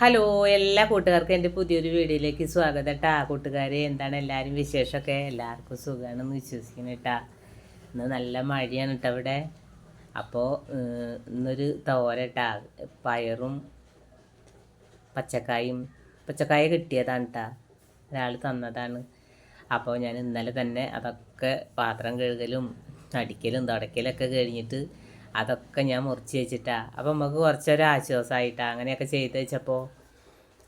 Hello എല്ലാ കൂട്ടുകാർക്കും എന്റെ പുതിയൊരു വീഡിയോയിലേക്ക് സ്വാഗതം കേട്ടാ കൂട്ടുകാരെ എന്താണ് എല്ലാവരും വിശേഷമൊക്കെ? എല്ലാവർക്കും സുഖമാണെന്ന് വിശ്വസിക്കുന്നു കേട്ടാ ഇന്ന് നല്ല മഴയാണ് കേട്ടോ ഇവിടെ. അപ്പോൾ ഇന്നൊരു തോര കേട്ടാ പയറും പച്ചക്കായും പച്ചക്കായ കിട്ടിയതാണ് കേട്ടാ ഒരാൾ തന്നതാണ്. അപ്പോൾ ഞാൻ ഇന്നലെ തന്നെ അതൊക്കെ പാത്രം കഴുകലും അടിക്കലും തുടയ്ക്കലൊക്കെ കഴിഞ്ഞിട്ട് അതൊക്കെ ഞാൻ മുറിച്ച് വെച്ചിട്ടാ. അപ്പം നമുക്ക് കുറച്ചൊരു ആശ്വാസമായിട്ടാ അങ്ങനെയൊക്കെ ചെയ്ത് വെച്ചപ്പോൾ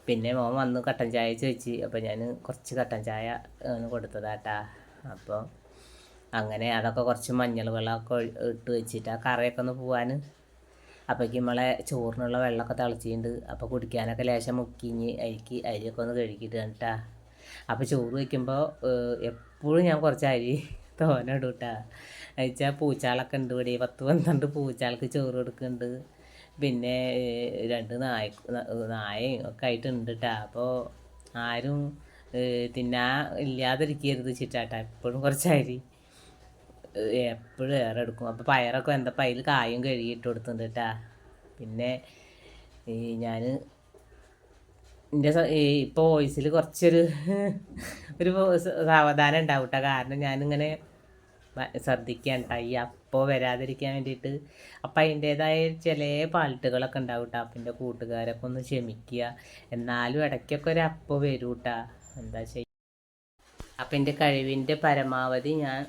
പിന്നെ മോൻ വന്നു കട്ടൻ ചായ ചോദിച്ച് അപ്പോൾ ഞാൻ കുറച്ച് കട്ടൻ ചായ കൊടുത്തതാട്ടാ. അപ്പോൾ അങ്ങനെ അതൊക്കെ കുറച്ച് മഞ്ഞൾ വെള്ളമൊക്കെ ഇട്ട് വെച്ചിട്ട് ആ കറയൊക്കെ ഒന്ന് പോവാൻ അപ്പോഴേക്കും നമ്മളെ ചോറിനുള്ള വെള്ളമൊക്കെ തിളച്ചിട്ടുണ്ട്. അപ്പോൾ കുടിക്കാനൊക്കെ ലേശം മുക്കിഞ്ഞ് അരിക്ക് അരിയൊക്കെ ഒന്ന് കഴുകിയിട്ട്. കണ്ടിട്ടാ അപ്പോൾ ചോറ് വയ്ക്കുമ്പോൾ എപ്പോഴും ഞാൻ കുറച്ച് അരി തോന ഇടും കേട്ടാ പൂച്ചാളൊക്കെ ഉണ്ട് ഇവിടെ. പത്ത് പന്ത്രണ്ട് പൂച്ചാൾക്ക് ചോറ് കൊടുക്കുന്നുണ്ട്. പിന്നെ രണ്ട് നായ നായയും ഒക്കെ ആയിട്ടുണ്ട് കേട്ടാ അപ്പോൾ ആരും തിന്നാ ഇല്ലാതിരിക്കരുത് ചിറ്റാട്ട എപ്പോഴും കുറച്ച് എപ്പോഴും ഏറെ എടുക്കും. അപ്പോൾ പയറൊക്കെ എന്താ അതിൽ കായും കഴുകിയിട്ട് കൊടുത്തിട്ടുണ്ട് കേട്ടാ പിന്നെ ഈ ഞാൻ എന്റെ ഇപ്പോൾ വോയിസിൽ കുറച്ചൊരു ഒരു സാവധാനം ഉണ്ടാവും കേട്ടോ കാരണം ഞാനിങ്ങനെ ശ്രദ്ധിക്കാൻ ഈ അപ്പോൾ വരാതിരിക്കാൻ വേണ്ടിയിട്ട് അപ്പം അതിന്റേതായ ചില പാൾട്ടുകളൊക്കെ ഉണ്ടാവും കേട്ടോ അപ്പം എന്റെ കൂട്ടുകാരൊക്കെ ഒന്ന് ക്ഷമിക്കുക. എന്നാലും ഇടയ്ക്കൊക്കെ ഒരു അപ്പോൾ വരും കേട്ടോ എന്താ ചെയ്യുക അപ്പം എന്റെ കഴിവിന്റെ പരമാവധി ഞാൻ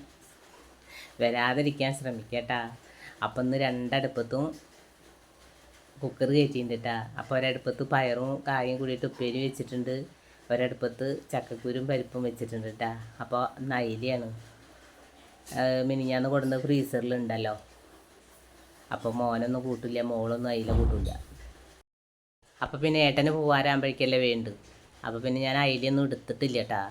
വരാതിരിക്കാൻ ശ്രമിക്കട്ടാ അപ്പം ഇന്ന് രണ്ടടുപ്പത്തും കുക്കർ കയറ്റിയിട്ടുണ്ട് കേട്ടാ അപ്പോൾ ഒരടുപ്പത്ത് പയറും കായും കൂടിയിട്ട് ഉപ്പേരി വെച്ചിട്ടുണ്ട്. ഒരടുപ്പത്ത് ചക്കക്കുരും പരിപ്പും വെച്ചിട്ടുണ്ട് കേട്ടാ അപ്പോൾ നൈലിയാണ് മിനിഞ്ഞാന്ന് കൊടുന്ന ഫ്രീസറിലുണ്ടല്ലോ. അപ്പോൾ മോനൊന്നും കൂട്ടില്ല മോളൊന്നും അയില കൂട്ടില്ല അപ്പോൾ പിന്നെ ഏട്ടന് പോവാറാകുമ്പോഴേക്കല്ലേ വേണ്ടു. അപ്പോൾ പിന്നെ ഞാൻ അയിലൊന്നും എടുത്തിട്ടില്ല കേട്ടാ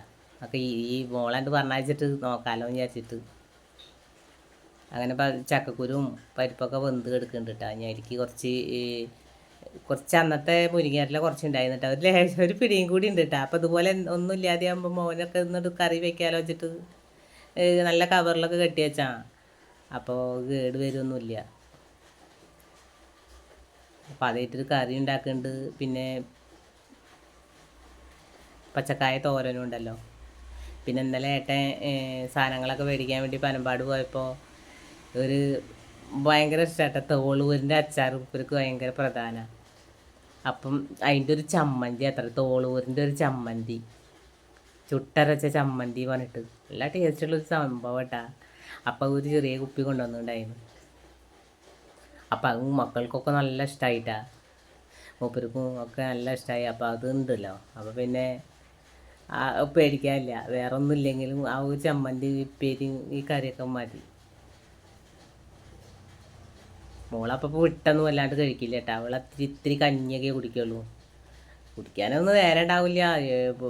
അപ്പം ഈ മോളാണ്ട് പറഞ്ഞയച്ചിട്ട് എന്ന് വിചാരിച്ചിട്ട്. അങ്ങനെ ചക്കക്കുരും പരിപ്പൊക്കെ വെന്ത് കിടക്കുന്നുണ്ട് കേട്ടോ ഞാൻ എനിക്ക് കുറച്ച് കുറച്ച് അന്നത്തെ മുരിങ്ങയില കുറച്ച് ഉണ്ടായിരുന്നു കേട്ടോ ഒരു ലേശം ഒരു പിടിയും കൂടി ഉണ്ട് കേട്ടോ അപ്പോൾ അതുപോലെ ഒന്നും ഇല്ലാതെ ആകുമ്പോൾ മോനൊക്കെ എന്നിട്ട് കറി വെക്കാലോ വെച്ചിട്ട് നല്ല കവറിലൊക്കെ കെട്ടി വെച്ചാ. അപ്പോൾ കേട് വരുമൊന്നുമില്ല അപ്പോൾ അതായിട്ടൊരു കറി ഉണ്ടാക്കുന്നുണ്ട് പിന്നെ പച്ചക്കായ തോരനും ഉണ്ടല്ലോ. പിന്നെ ഇന്നലെ ഏട്ടൻ സാധനങ്ങളൊക്കെ മേടിക്കാൻ വേണ്ടി പനമ്പാട് പോയപ്പോൾ ഒരു ഭയങ്കര ഇഷ്ടമായിട്ട്. തോളൂരിന്റെ അച്ചാർ ഉപ്പർക്ക് ഭയങ്കര പ്രധാന. അപ്പം അതിന്റെ ഒരു ചമ്മന്തി അത്ര തോളൂരിന്റെ ഒരു ചമ്മന്തി. ചുട്ടരച്ച ചമ്മന്തി പറഞ്ഞിട്ട്. നല്ല ടേസ്റ്റുള്ള ഒരു സംഭവം കേട്ടാ. അപ്പം ഒരു ചെറിയ കുപ്പി കൊണ്ടുവന്നിട്ടുണ്ടായിരുന്നു അപ്പം അത് മക്കൾക്കൊക്കെ നല്ല ഇഷ്ടമായിട്ടാ മൂപ്പർക്കും ഒക്കെ നല്ല ഇഷ്ടമായി അപ്പോൾ അത് ഉണ്ടല്ലോ. അപ്പോൾ പിന്നെ പേടിക്കാനില്ല. വേറെ ഒന്നും ഇല്ലെങ്കിലും ആ ഒരു ചമ്മന്തി ഉപ്പേരി ഈ കറിയൊക്കെ മതി. മോളപ്പോൾ വിട്ടൊന്നും വല്ലാണ്ട് കഴിക്കില്ല കേട്ടോ അവൾ ഇത്തിരി ഇത്തിരി കഞ്ഞിയൊക്കെ കുടിക്കുള്ളൂ. കുടിക്കാനൊന്നും നേരം ഉണ്ടാവില്ല.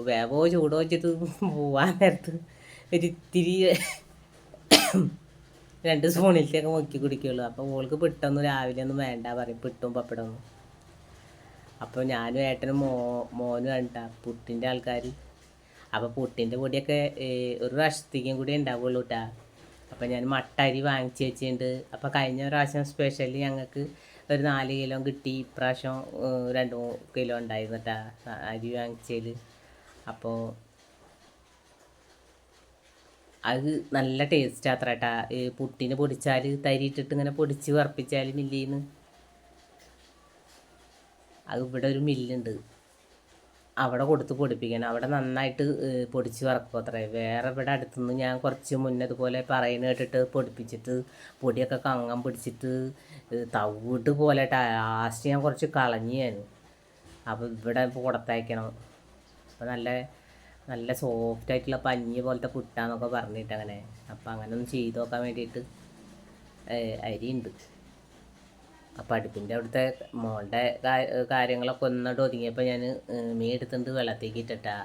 വേവോ ചൂടോ വെച്ചിട്ട് പോവാൻ നേരത്ത് ഒരിത്തിരി രണ്ട് സ്പൂണിലേക്ക് മുക്കി കുടിക്കുള്ളൂ. അപ്പോൾ ഓൾക്ക് പിട്ടൊന്നും രാവിലെ ഒന്നും വേണ്ട പറയും. പിട്ടും പപ്പടമൊന്നും അപ്പോൾ ഞാനും ഏട്ടനും മോ മോനും കണ്ട പുട്ടിന്റെ ആൾക്കാർ അപ്പോൾ പുട്ടിന്റെ പൊടിയൊക്കെ ഒരു പ്രാവശ്യത്തേക്കും കൂടി ഉണ്ടാവുള്ളൂ കേട്ടാ അപ്പോൾ ഞാൻ മട്ട അരി വാങ്ങിച്ച് വെച്ചിട്ടുണ്ട്. അപ്പോൾ കഴിഞ്ഞ പ്രാവശ്യം സ്പെഷ്യലി ഞങ്ങൾക്ക് ഒരു നാല് കിലോ കിട്ടി. ഇപ്രാവശ്യം രണ്ട് കിലോ ഉണ്ടായിരുന്നു കേട്ടാ അരി വാങ്ങിച്ചതിൽ അപ്പോൾ അത് നല്ല ടേസ്റ്റ് അത്ര കേട്ടാ ഈ പുട്ടിന് പൊടിച്ചാൽ തരിയിട്ടിട്ട് ഇങ്ങനെ പൊടിച്ച് വറപ്പിച്ചാൽ മില്ലിന്ന്. അത് ഇവിടെ ഒരു മില്ലുണ്ട് അവിടെ കൊടുത്ത് പൊടിപ്പിക്കണം. അവിടെ നന്നായിട്ട് പൊടിച്ച് വറക്കും അത്രേ. വേറെ ഇവിടെ അടുത്തുനിന്ന് ഞാൻ കുറച്ച് മുന്നേ ഇതുപോലെ പറയുന്ന കേട്ടിട്ട് പൊടിപ്പിച്ചിട്ട് പൊടിയൊക്കെ കങ്ങം പിടിച്ചിട്ട് തവിട്ട് പോലെ ലാസ്റ്റ് ഞാൻ കുറച്ച് കളഞ്ഞു അപ്പോൾ ഇവിടെ പുറത്തയക്കണം അപ്പോൾ നല്ല നല്ല സോഫ്റ്റ് ആയിട്ടുള്ള പഞ്ഞി പോലത്തെ പുട്ടാന്നൊക്കെ പറഞ്ഞിട്ട് അങ്ങനെ. അപ്പോൾ അങ്ങനെ ഒന്ന് ചെയ്ത് നോക്കാൻ വേണ്ടിയിട്ട് അരിയുണ്ട് അപ്പം അടുപ്പിന്റെ അവിടുത്തെ മോളുടെ കാര്യങ്ങളൊക്കെ ഒന്നിട്ട് ഒതുങ്ങിയപ്പോൾ ഞാൻ മീൻ എടുത്തിട്ട് വെള്ളത്തേക്ക് ഇട്ടിട്ടാ.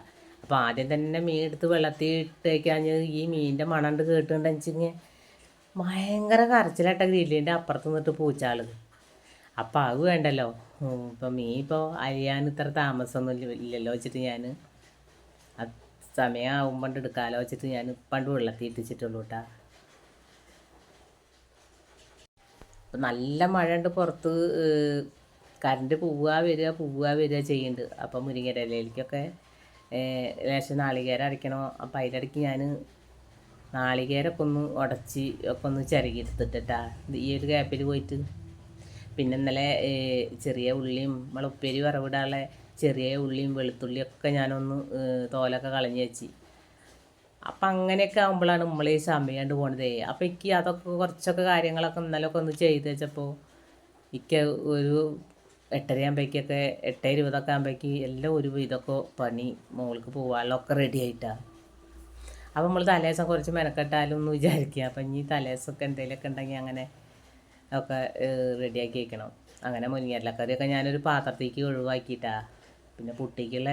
അപ്പോൾ ആദ്യം തന്നെ മീൻ എടുത്ത് വെള്ളത്തിൽ ഇട്ടേക്കാഞ്ഞ് ഈ മീനിന്റെ മണണ്ട് കേട്ടുണ്ടെങ്കിൽ ഭയങ്കര കരച്ചിലാട്ട ഗ്രില്ലിന്റെ അപ്പുറത്ത് നിന്നിട്ട് പൂച്ചാൾ അപ്പം അത് വേണ്ടല്ലോ. ഇപ്പം മീൻ ഇപ്പോൾ അരിയാൻ ഇത്ര താമസമൊന്നും ഇല്ല- ഇല്ലല്ലോ വെച്ചിട്ട് ഞാൻ സമയമാകുമ്പോൾ എടുക്കാമല്ലോ വെച്ചിട്ട് ഞാൻ പണ്ട് വെള്ളത്തിൽ ഇട്ടിച്ചിട്ടുള്ളൂ കേട്ടാ ഇപ്പം നല്ല മഴ ഉണ്ട് പുറത്ത് കറണ്ട് പോവുക വരിക പോവുക വരിക ചെയ്യുന്നുണ്ട്. അപ്പം മുരിങ്ങയുടെ ഇലയിലേക്കൊക്കെ ലേശം നാളികേരം അരയ്ക്കണോ. അപ്പം അതിലിടയ്ക്ക് ഞാൻ നാളികേരമൊക്കെ ഒന്ന് ഉടച്ച് ഒക്കെ ഒന്ന് ചിരകിയെടുത്തിട്ടാ ഈ ഒരു ഗ്യാപ്പിൽ പോയിട്ട്. പിന്നെ ഇന്നലെ ചെറിയ ഉള്ളിയും നമ്മളെ ഉപ്പേരി വറവിടാനുള്ള ചെറിയ ഉള്ളിയും വെളുത്തുള്ളിയൊക്കെ ഞാനൊന്ന് തോലൊക്കെ കളഞ്ഞ് വെച്ച്. അപ്പം അങ്ങനെയൊക്കെ ആകുമ്പോഴാണ് നമ്മളീ സമയമാണ്ട് പോണതേ. അപ്പം എനിക്ക് അതൊക്കെ കുറച്ചൊക്കെ കാര്യങ്ങളൊക്കെ ഇന്നലെയൊക്കെ ഒന്ന് ചെയ്ത് വെച്ചപ്പോൾ എനിക്ക് ഒരു എട്ടരയാകുമ്പോഴേക്കൊക്കെ എട്ട് ഇരുപതൊക്കെ ആകുമ്പോഴേക്ക് എല്ലാം ഒരു ഇതൊക്കെ പണി മോൾക്ക് പോകാനുള്ളതൊക്കെ റെഡി ആയിട്ടാണ് അപ്പം നമ്മൾ തലേദിവസം കുറച്ച് മെനക്കെട്ടാലും ഒന്ന് വിചാരിക്കുക അപ്പം ഇനി തലേദിവസമൊക്കെ എന്തെങ്കിലുമൊക്കെ ഉണ്ടെങ്കിൽ അങ്ങനെ ഒക്കെ റെഡിയാക്കി വെക്കണം. അങ്ങനെ മുരിങ്ങയിലക്കറിയൊക്കെ ഞാനൊരു പാത്രത്തേക്ക് ഒഴിവാക്കിയിട്ടാണ് പിന്നെ പുട്ടിക്കുള്ള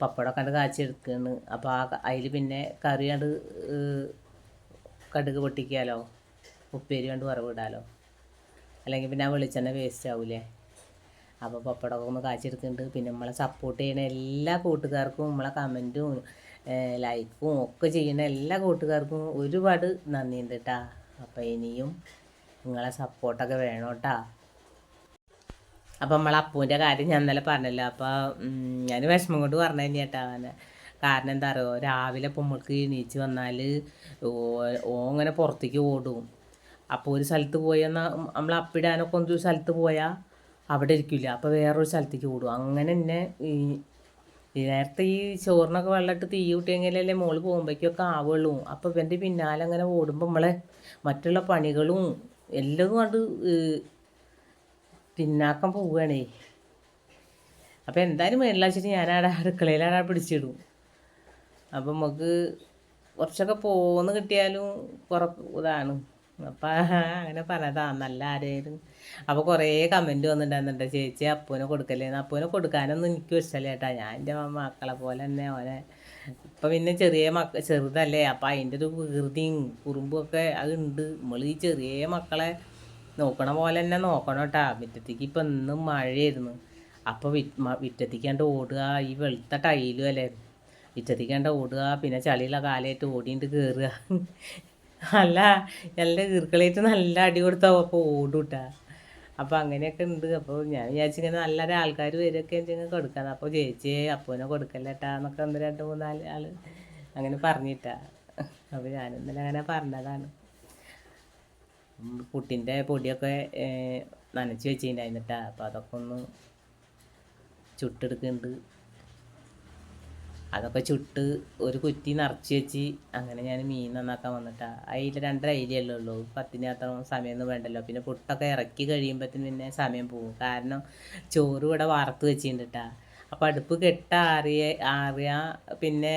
പപ്പടമൊക്കെ കണ്ട് കാച്ചെടുക്കുകയാണ് അപ്പോൾ ആ അതിൽ പിന്നെ കറി കണ്ട് കടുക് പൊട്ടിക്കാലോ ഉപ്പേരി കണ്ട് വറവിടാലോ. അല്ലെങ്കിൽ പിന്നെ ആ വെളിച്ചെണ്ണ വേസ്റ്റ് ആവൂലേ. അപ്പോൾ പപ്പടമൊക്കെ ഒന്ന് കാച്ചെടുക്കുന്നുണ്ട് പിന്നെ നമ്മളെ സപ്പോർട്ട് ചെയ്യുന്ന എല്ലാ കൂട്ടുകാർക്കും നമ്മളെ കമന്റും ലൈക്കും ഒക്കെ ചെയ്യുന്ന എല്ലാ കൂട്ടുകാർക്കും ഒരുപാട് നന്ദിയുണ്ട് കേട്ടാ അപ്പോൾ ഇനിയും നിങ്ങളെ സപ്പോർട്ടൊക്കെ വേണം കേട്ടാ അപ്പം നമ്മൾ അപ്പൂന്റെ കാര്യം ഞാൻ ഇന്നലെ പറഞ്ഞല്ലോ. അപ്പോൾ ഞാൻ വിഷമം കൊണ്ട് പറഞ്ഞു തന്നെ അവനെ. കാരണം എന്താ പറയുക രാവിലെ പൊമ്മൾക്ക് നമ്മൾക്ക് എണീച്ച് വന്നാൽ ഓ അങ്ങനെ പുറത്തേക്ക് ഓടും. അപ്പോൾ ഒരു സ്ഥലത്ത് പോയി എന്നാൽ നമ്മൾ അപ്പിടാനൊക്കെ ഒരു സ്ഥലത്ത് പോയാൽ അവിടെ ഇരിക്കില്ല അപ്പോൾ വേറൊരു സ്ഥലത്തേക്ക് ഓടും. അങ്ങനെ തന്നെ ഈ നേരത്തെ ഈ ചോറിനൊക്കെ വെള്ളമിട്ട് തീ കൂട്ടിയെങ്കിലല്ലേ മോൾ പോകുമ്പോഴേക്കൊക്കെ ആവുള്ളൂ. അപ്പോൾ ഇവന്റെ പിന്നാലെ അങ്ങനെ ഓടുമ്പോൾ നമ്മളെ മറ്റുള്ള പണികളും എല്ലാം കൊണ്ട് പിന്നാക്കം പോവുകയാണേ. അപ്പോൾ എന്തായാലും മേളിലാച്ചിട്ട് ഞാൻ അവിടെ അടുക്കളയിലാണ് പിടിച്ചിടും. അപ്പം നമുക്ക് കുറച്ചൊക്കെ പോന്ന് കിട്ടിയാലും കുറ ഇതാണ്. അപ്പം അങ്ങനെ പറഞ്ഞതാ നല്ല ആരായിരുന്നു അപ്പോൾ കുറേ കമന്റ് വന്നിട്ടുണ്ടായിരുന്നുണ്ട് ചേച്ചി അപ്പൂനെ കൊടുക്കല്ലേന്ന്? അപ്പൂനെ കൊടുക്കാനൊന്നും എനിക്ക് ഇഷ്ടമല്ല ചേട്ടാ ഞാൻ എന്റെ മക്കളെ പോലെ തന്നെ ഓനെ ഇപ്പം പിന്നെ ചെറിയ മക്ക ചെറുതല്ലേ. അപ്പം അതിന്റെ ഒരു വികൃതിയും കുറുമ്പും ഒക്കെ അതുണ്ട്. നമ്മൾ ഈ ചെറിയ മക്കളെ നോക്കണ പോലെ തന്നെ നോക്കണം കേട്ടാ മുറ്റത്തേക്ക് ഇപ്പം ഇന്നും മഴയായിരുന്നു. അപ്പോൾ വി മുറ്റത്തേക്കാണ്ട് ഓടുക ഈ വെളുത്ത ടൈലും അല്ലേ? മുറ്റത്തേക്കാണ്ട് ഓടുക പിന്നെ ചളിയുള്ള കാലായിട്ട് ഓടിയിട്ട് കയറുക അല്ല നല്ല ഈർക്കളായിട്ട് നല്ല അടി കൊടുത്താവും അപ്പോൾ ഓടൂട്ടാ അപ്പോൾ അങ്ങനെയൊക്കെ ഉണ്ട് അപ്പോൾ ഞാൻ വിചാരിച്ചിങ്ങനെ നല്ലൊരു ആൾക്കാർ വരെയൊക്കെ എന്തെങ്കിലും കൊടുക്കാം അപ്പോൾ ചേച്ചിയെ അപ്പൂനെ കൊടുക്കല്ലേട്ടാ എന്നൊക്കെ ഒന്ന് രണ്ട് മൂന്നാൽ ആൾ അങ്ങനെ പറഞ്ഞിട്ടാ. അപ്പോൾ ഞാനിന്നലെ അങ്ങനെ പറഞ്ഞതാണ്. പുട്ടിന്റെ പൊടിയൊക്കെ നനച്ച് വെച്ചിട്ടുണ്ടായിരുന്നിട്ടാ. അപ്പോൾ അതൊക്കെ ഒന്ന് ചുട്ടെടുക്കുന്നുണ്ട്. അതൊക്കെ ചുട്ട് ഒരു കുറ്റി നിറച്ച് വെച്ച് അങ്ങനെ ഞാൻ മീൻ നന്നാക്കാൻ വന്നിട്ടാ. അതിൽ രണ്ടര അയിലല്ലേ ഉള്ളൂ. പത്തിന് അത്ര സമയമൊന്നും വേണ്ടല്ലോ. പിന്നെ പുട്ടൊക്കെ ഇറക്കി കഴിയുമ്പോഴത്തേന് പിന്നെ സമയം പോകും. കാരണം ചോറ് ഇവിടെ വറുത്ത് വെച്ചിട്ടുണ്ട്. അപ്പം അടുപ്പ് കെട്ട ആറിയ ആറിയ പിന്നെ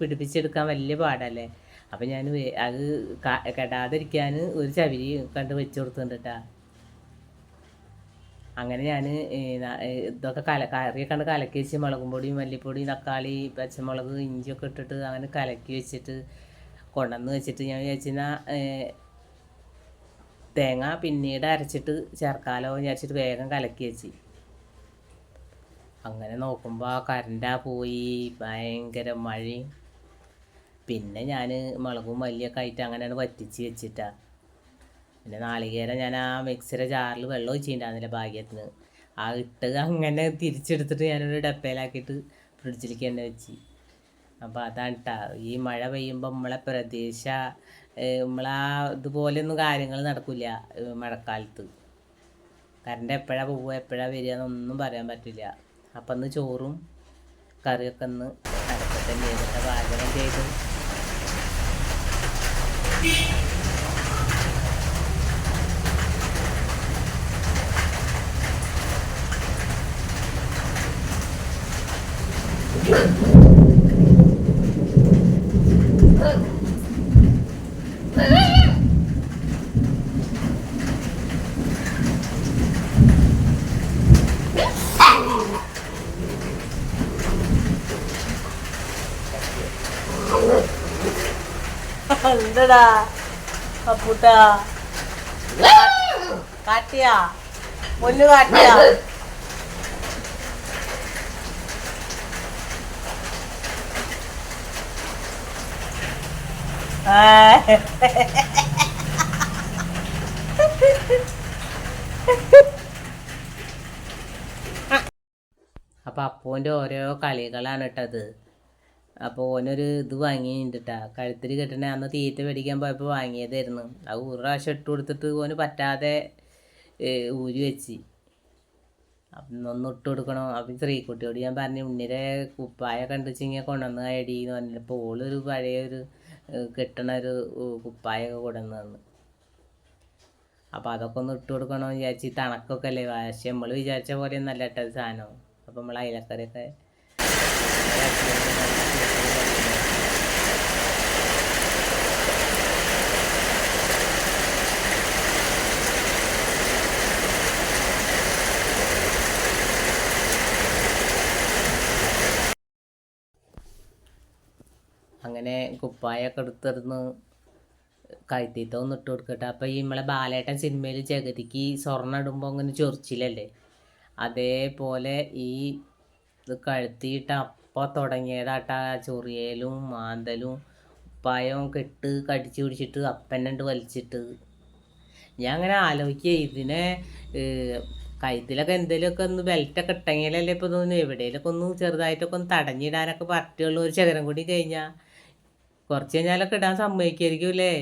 പിടിപ്പിച്ചെടുക്കാൻ വലിയ പാടല്ലേ? അപ്പം ഞാൻ അത് കെടാതിരിക്കാൻ ഒരു ചവിരി കണ്ട് വെച്ച് കൊടുത്തിട്ടുണ്ട് അങ്ങനെ ഞാൻ ഇതൊക്കെ കല കറിയൊക്കെ കണ്ട് കലക്കി വെച്ച് മുളകും പൊടിയും മല്ലിപ്പൊടി തക്കാളി പച്ചമുളക് ഇഞ്ചിയൊക്കെ ഇട്ടിട്ട് അങ്ങനെ കലക്കി വെച്ചിട്ട് കൊണ്ടുവന്ന് വെച്ചിട്ട് ഞാൻ വിചാരിച്ചാൽ തേങ്ങ പിന്നീട് അരച്ചിട്ട് ചേർക്കാലോ വിചാരിച്ചിട്ട് വേഗം കലക്കി വെച്ച്. അങ്ങനെ നോക്കുമ്പോൾ കറണ്ടാ പോയി ഭയങ്കര മഴയും പിന്നെ ഞാൻ മുളകും മല്ലിയൊക്കെ ആയിട്ട് അങ്ങനെയാണ് വറ്റിച്ച് വെച്ചിട്ടാ. പിന്നെ നാളികേരം ഞാൻ ആ മിക്സിയുടെ ജാറിൽ വെള്ളം ഒഴിച്ചിട്ടുണ്ടായിരുന്നില്ല ഭാഗ്യത്തിന്. ആ ഇട്ട് അങ്ങനെ തിരിച്ചെടുത്തിട്ട് ഞാനൊരു ഡപ്പയിലാക്കിയിട്ട് ഫ്രിഡ്ജിലേക്ക് തന്നെ വെച്ച്. അപ്പോൾ അതാണ് കേട്ടോ ഈ മഴ പെയ്യുമ്പോൾ നമ്മളെ ഏഹ് നമ്മളാ ഇതുപോലെയൊന്നും കാര്യങ്ങൾ നടക്കില്ല മഴക്കാലത്ത്. കറണ്ട് എപ്പോഴാണ് പോവുക എപ്പോഴാണ് വരിക എന്നൊന്നും പറയാൻ പറ്റില്ല. അപ്പം ഒന്ന് ചോറും കറിയൊക്കെ ഒന്ന് അടക്കട്ടെ ചെയ്തിട്ട് പാചകം ചെയ്ത് Beep. എന്തടാ അപ്പൂട്ടാ കാട്ടിയാ മുന്നു കാട്ടിയാ അപ്പോൾ അപ്പൂന്റെ ഓരോ കളികളാണ് കേട്ടത് അപ്പോൾ ഓനൊരു ഇത് വാങ്ങിയിട്ടാ കഴുത്തിൽ കെട്ടണ അന്ന് തീറ്റ മേടിക്കാൻ പോയപ്പോൾ വാങ്ങിയതായിരുന്നു. അത് ഒരു പ്രാവശ്യം ഇട്ട് കൊടുത്തിട്ട് ഓന് പറ്റാതെ ഊരി വെച്ച്. ഒന്നിട്ട് കൊടുക്കണം. അപ്പം ശ്രീക്കുട്ടിയോട് ഞാൻ പറഞ്ഞു ഉണ്ണിരെ കുപ്പായ കണ്ടുവെച്ചിങ്ങനെ കൊണ്ടുവന്ന് ഐഡി എന്ന് പറഞ്ഞപ്പോൾ ഓളൊരു പഴയ ഒരു ഏ, കെട്ടണ ഒരു കുപ്പായ കൊണ്ടുവന്ന് തന്നു. അപ്പോൾ അതൊക്കെ ഒന്ന് ഇട്ട് കൊടുക്കണമെന്ന് വിചാരിച്ച് തണക്കൊക്കെ അല്ലേ പക്ഷെ നമ്മൾ വിചാരിച്ച പോലെ നല്ല ഇട്ടത് സാധനം. അപ്പോൾ നമ്മൾ അയലക്കറിയൊക്കെ അങ്ങനെ കുപ്പായൊക്കെ എടുത്തിരുന്ന് കഴുത്തീത്ത ഒന്ന് ഇട്ട് കൊടുക്കട്ടെ. അപ്പോൾ ഈ നമ്മളെ ബാലേട്ടൻ സിനിമയിൽ ജഗതിക്ക് സ്വർണം ഇടുമ്പോൾ അങ്ങനെ ചൊറിച്ചിലല്ലേ? അതേപോലെ ഈ ഇത് കഴുത്തിയിട്ട് അപ്പോൾ തുടങ്ങിയതാട്ട ചൊറിയലും മാന്തലും ഉപ്പായവും കെട്ട് കടിച്ചു പിടിച്ചിട്ട് അപ്പനുണ്ട് വലിച്ചിട്ട്. ഞാൻ അങ്ങനെ ആലോചിക്കുക ഇതിനെ കൈതിലൊക്കെ എന്തെങ്കിലുമൊക്കെ ഒന്ന് ബെൽറ്റൊക്കെ ഇട്ടെങ്കിലല്ലേ ഇപ്പോൾ തോന്നുന്നു എവിടെയെങ്കിലൊക്കെ ഒന്ന് ചെറുതായിട്ടൊക്കെ ഒന്ന് തടഞ്ഞിടാനൊക്കെ പറ്റുള്ളൂ ഒരു ശകരം കൂടി കഴിഞ്ഞാൽ കുറച്ച് കഴിഞ്ഞാലൊക്കെ ഇടാൻ സമ്മതിക്കായിരിക്കുമല്ലേ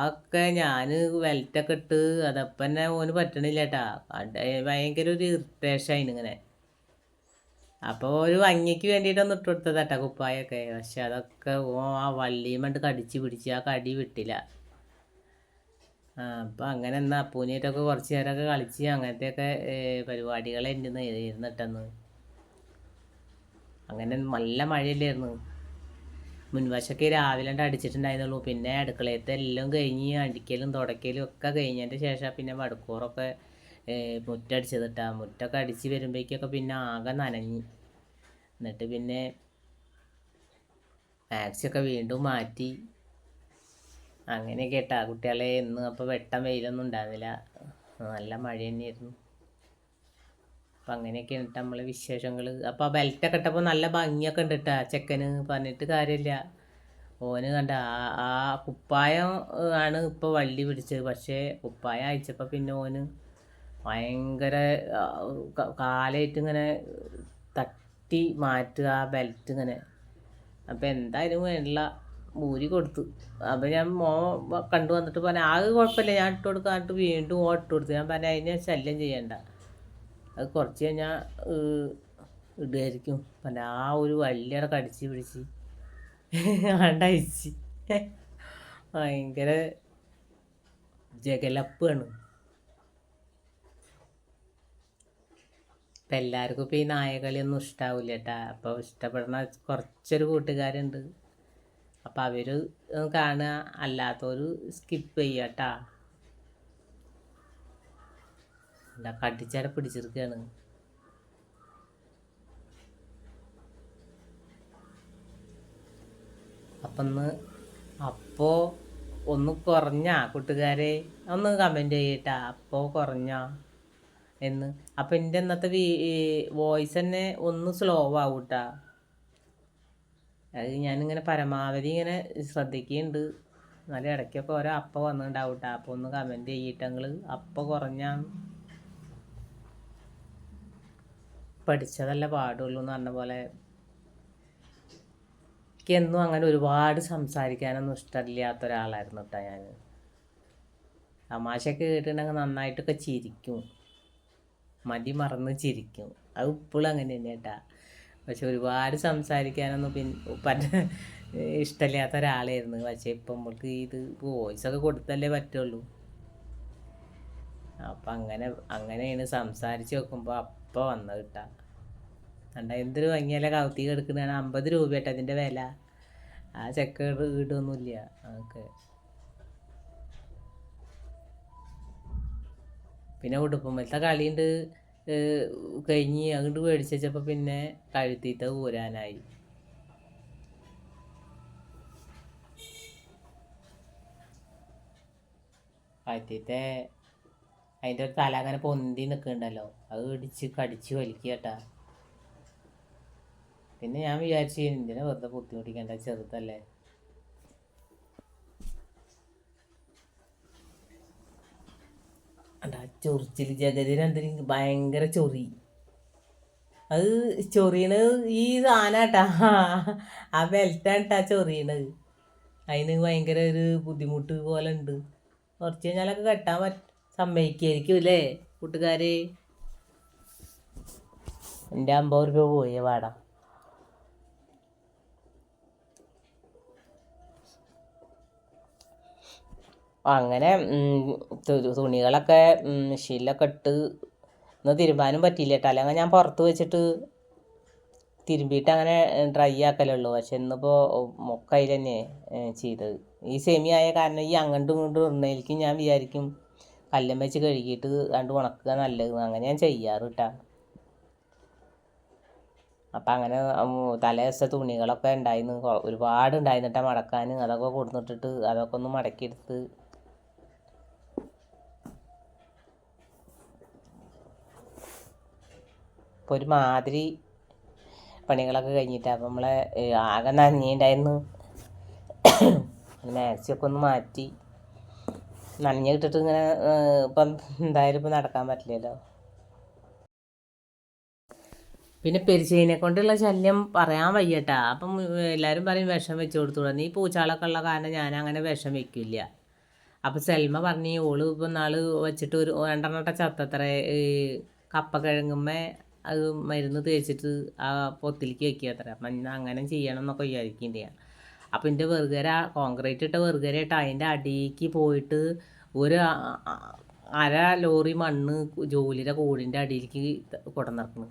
ആക്കെ ഞാൻ വെൽറ്റൊക്കെ ഇട്ട് അതപ്പം തന്നെ ഓന് പറ്റണില്ല കേട്ടാ ഭയങ്കര ഒരു ഇറിറ്റേഷൻ ഇങ്ങനെ. അപ്പോൾ ഒരു ഭംഗിക്ക് വേണ്ടിയിട്ടൊന്ന് ഇട്ട് കൊടുത്തതാട്ടാ കുപ്പായൊക്കെ. പക്ഷെ അതൊക്കെ ഓ ആ വള്ളിയും കണ്ട് കടിച്ച് പിടിച്ച് ആ കടി വിട്ടില്ല. ആ അപ്പം അങ്ങനെ എന്നാൽ അപ്പൂനായിട്ടൊക്കെ കുറച്ച് നേരമൊക്കെ കളിച്ച് അങ്ങനത്തെയൊക്കെ പരിപാടികൾ എന്റെ ഇരുന്നിട്ടെന്ന് അങ്ങനെ നല്ല മഴയല്ലായിരുന്നു. മുൻവശമൊക്കെ രാവിലെ അടിച്ചിട്ടുണ്ടായിരുന്നുള്ളൂ. പിന്നെ അടുക്കളയത്തെ എല്ലാം കഴിഞ്ഞ് അടിക്കലും തുടക്കലും ഒക്കെ കഴിഞ്ഞതിന്റെ ശേഷം പിന്നെ വടക്കൂറൊക്കെ മുറ്റടിച്ചതിട്ടാ. മുറ്റൊക്കെ അടിച്ച് വരുമ്പോഴേക്കൊക്കെ പിന്നെ ആകെ നനഞ്ഞ്. എന്നിട്ട് പിന്നെ മാക്സിയൊക്കെ വീണ്ടും മാറ്റി. അങ്ങനെയൊക്കെ കേട്ടാ കുട്ടികളെ ഇന്ന് അപ്പോൾ വെട്ടം വെയിലൊന്നും ഉണ്ടായിരുന്നില്ല. നല്ല മഴ തന്നെയായിരുന്നു. അപ്പം അങ്ങനെയൊക്കെ ഉണ്ട് നമ്മളെ വിശേഷങ്ങൾ അപ്പോൾ ആ ബെൽറ്റൊക്കെ ഇട്ടപ്പോൾ നല്ല ഭംഗിയൊക്കെ ഉണ്ട് കേട്ടാ ചെക്കന് പറഞ്ഞിട്ട് കാര്യമില്ല. ഓന് കണ്ട ആ കുപ്പായം ആണ് ഇപ്പോൾ വള്ളി പിടിച്ചത്. പക്ഷേ കുപ്പായം അയച്ചപ്പോൾ പിന്നെ ഓന് ഭയങ്കര കാലായിട്ട് ഇങ്ങനെ തട്ടി മാറ്റുക ആ ബെൽറ്റ് ഇങ്ങനെ. അപ്പം എന്തായാലും വേണ്ടില്ല ഊരി കൊടുത്തു. അപ്പം ഞാൻ മോ കണ്ടു വന്നിട്ട് പറഞ്ഞു ആകെ കുഴപ്പമില്ല ഞാൻ ഇട്ട് കൊടുക്കാന്നിട്ട് വീണ്ടും ഓ ഇട്ട് കൊടുത്തു. ഞാൻ പറഞ്ഞു അതിനെ ശല്യം ചെയ്യണ്ട. അത് കുറച്ച് കഴിഞ്ഞാൽ ഇടുമായിരിക്കും പിന്നെ ആ ഒരു വള്ളിയുടെ കടിച്ച് പിടിച്ച് ആണ്ടയച്ച് ഭയങ്കര ജഗലപ്പാണ് ഇപ്പം എല്ലാവർക്കും ഇപ്പം ഈ നായകളിയൊന്നും ഇഷ്ടാവില്ല കേട്ടാ അപ്പോൾ ഇഷ്ടപ്പെടുന്ന കുറച്ചൊരു കൂട്ടുകാരുണ്ട്. അപ്പം അവർ കാണുക. അല്ലാത്തവർ സ്കിപ്പ് ചെയ്യുക കേട്ടാ അല്ല കടിച്ചാടെ പിടിച്ചിരിക്കുകയാണ് അപ്പം ഒന്ന് അപ്പോൾ ഒന്ന് കുറഞ്ഞ കൂട്ടുകാരെ ഒന്ന് കമന്റ് ചെയ്യട്ടാ. അപ്പോൾ കുറഞ്ഞ. എന്ന്. അപ്പം എന്റെ ഇന്നത്തെ വോയിസ് തന്നെ ഒന്ന് സ്ലോ ആവൂട്ടാ. അത് ഞാനിങ്ങനെ പരമാവധി ഇങ്ങനെ ശ്രദ്ധിക്കുന്നുണ്ട് എന്നാലും ഇടയ്ക്കൊക്കെ ഓരോ അപ്പ വന്നിട്ടുണ്ടാവും കേട്ടോ അപ്പം ഒന്ന് കമന്റ് ചെയ്യിട്ടങ്ങൾ അപ്പം കുറഞ്ഞാണ് പഠിച്ചതല്ല പാടുള്ളൂ എന്ന് പറഞ്ഞ പോലെ. എനിക്കെന്നും അങ്ങനെ ഒരുപാട് സംസാരിക്കാനൊന്നും ഇഷ്ടമില്ലാത്ത ഒരാളായിരുന്നു കേട്ടോ ഞാൻ തമാശയൊക്കെ കേട്ടിട്ടുണ്ടെങ്കിൽ നന്നായിട്ടൊക്കെ ചിരിക്കും. മതി മറന്ന് ചിരിക്കും. അത് ഇപ്പോഴും അങ്ങനെ തന്നെ കേട്ടാ. പക്ഷെ ഒരുപാട് സംസാരിക്കാനൊന്നും പിന്നെ പറ്റ ഇഷ്ടമില്ലാത്ത ഒരാളായിരുന്നു. പക്ഷെ ഇപ്പം നമ്മൾക്ക് ഇത് വോയിസൊക്കെ കൊടുത്തല്ലേ പറ്റുള്ളൂ. അപ്പം അങ്ങനെ അങ്ങനെയാണ് സംസാരിച്ച് നോക്കുമ്പോൾ അപ്പം വന്നത് കിട്ടാ. കണ്ട എന്തൊരു ഭംഗിയല്ല കൗത്തി കിടക്കുന്നതാണ് അമ്പത് രൂപ കേട്ടോ അതിന്റെ വില. ആ ചെക്ക ഇടൊന്നുമില്ല അതൊക്കെ. പിന്നെ ഉടുപ്പുമ്പലത്തെ കളിയുണ്ട് കഴിഞ്ഞ് അങ്ങോട്ട് മേടിച്ച് പിന്നെ കഴുത്തീത്ത ഊരാനായി. കഴുത്തീത്തെ അതിന്റെ ഒരു തല അങ്ങനെ പൊന്തി നിൽക്കുന്നുണ്ടല്ലോ അത് ഇടിച്ച് കടിച്ച് വലിക്കുക കേട്ടാ പിന്നെ ഞാൻ വിചാരിച്ചു എന്തിനാ വെറുതെ ബുദ്ധിമുട്ടിക്കേണ്ട ചെറുതല്ലേ? അണ്ടാ ചൊറിച്ചിൽ ജഗതിന് എന്തെങ്കിലും ഭയങ്കര ചൊറി. അത് ചൊറിയണത് ഈ സാധനട്ടാ. ആ ബെൽറ്റാട്ടാ ചൊറിയണത്. അതിന് ഭയങ്കര ഒരു ബുദ്ധിമുട്ട് പോലെ ഉണ്ട് കുറച്ച് കഴിഞ്ഞാലൊക്കെ കെട്ടാൻ പറ്റ സമ്മതിക്കായിരിക്കും അല്ലേ കൂട്ടുകാരെ? എന്റെ അമ്പത് രൂപ പോയേ വാടാ. അങ്ങനെ തുണികളൊക്കെ മെഷീനിലൊക്കെ ഇട്ട് ഇന്ന് തിരുമ്പാനും പറ്റിയില്ല കേട്ടോ. അല്ലെങ്കിൽ ഞാൻ പുറത്ത് വെച്ചിട്ട് തിരുമ്പിയിട്ട് അങ്ങനെ ഡ്രൈ ആക്കലുള്ളൂ. പക്ഷെ ഇന്നിപ്പോൾ ഒക്കെ അതിൽ തന്നെ ചെയ്തത്. ഈ സെമി ആയ കാരണം ഈ അങ്ങോട്ടും ഇങ്ങോട്ടും ഇടുന്നതിലേക്ക് ഞാൻ വിചാരിക്കും കല്ലം വെച്ച് കഴുകിയിട്ട് കണ്ട് ഉണക്കുക നല്ലത്. അങ്ങനെ ഞാൻ ചെയ്യാറ് കേട്ടോ. അപ്പം അങ്ങനെ തലേ ദിവസത്തെ തുണികളൊക്കെ ഉണ്ടായിരുന്നു ഒരുപാട് ഉണ്ടായിരുന്നിട്ടാണ് മടക്കാൻ. അതൊക്കെ കൊടുത്തിട്ടിട്ട് അതൊക്കെ ഒന്ന് മടക്കിയെടുത്ത് ഇപ്പോൾ ഒരു മാതിരി പണികളൊക്കെ കഴിഞ്ഞിട്ട് അപ്പം നമ്മളെ ആകെ നനഞ്ഞിട്ടുണ്ടായിരുന്നു മാക്സിയൊക്കെ ഒന്ന് മാറ്റി. നനഞ്ഞ് കിട്ടിട്ട് ഇങ്ങനെ ഇപ്പം എന്തായാലും ഇപ്പം നടക്കാൻ പറ്റില്ലല്ലോ. പിന്നെ പെരിച്ചീനെ കൊണ്ടുള്ള ശല്യം പറയാൻ വയ്യട്ടാ. അപ്പം എല്ലാവരും പറയും വിഷം വെച്ച് കൊടുത്തു നീ പൂച്ചാളൊക്കെ ഉള്ള കാരണം ഞാൻ അങ്ങനെ വിഷം വെക്കില്ല. അപ്പം സെൽമ പറഞ്ഞ് ഓൾ ഇപ്പം നാൾ വെച്ചിട്ട് ഒരു രണ്ടെണ്ണട്ട ചത്തത്ര കപ്പ കിഴങ്ങുമ്മേ അത് മരുന്ന് തേച്ചിട്ട് ആ പൊത്തിലേക്ക് വെക്കുക അത്ര. അപ്പം അങ്ങനെ ചെയ്യണം എന്നൊക്കെ വിചാരിക്കുന്നുണ്ട് ഞാൻ. അപ്പം എന്റെ വെറുകര കോൺക്രീറ്റ് ഇട്ട വെറുകരയിട്ട് അതിന്റെ അടിയിലേക്ക് പോയിട്ട് ഒരു അര ലോറി മണ്ണ് ജോലിയുടെ കൂടിന്റെ അടിയിലേക്ക് കൊടന്നിറക്കുന്നു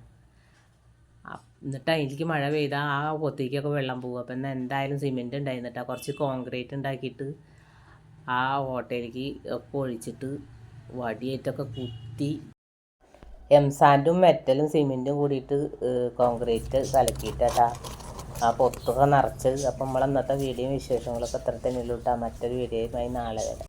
എന്നിട്ട് അതിലേക്ക് മഴ പെയ്താൽ ആ പൊത്തിലേക്കൊക്കെ വെള്ളം പോകും അപ്പം എന്നാൽ എന്തായാലും സിമെന്റ് ഉണ്ടായിരുന്നിട്ടാ. കുറച്ച് കോൺക്രീറ്റ് ഉണ്ടാക്കിയിട്ട് ആ ഓട്ടയിലേക്ക് ഒക്കെ ഒഴിച്ചിട്ട് വടിയേറ്റൊക്കെ കുത്തി എംസാൻഡും മെറ്റലും സിമെന്റും കൂടിയിട്ട് കോൺക്രീറ്റ് കലക്കിയിട്ടാ ആ പൊത്തൊക്കെ നിറച്ചത്. അപ്പം നമ്മൾ ഇന്നത്തെ വീഡിയോയും വിശേഷങ്ങളൊക്കെ ഇത്ര തന്നെ ഉള്ളൂ കേട്ടോ മറ്റൊരു വീഡിയോയുമായി നാളെ വരാം.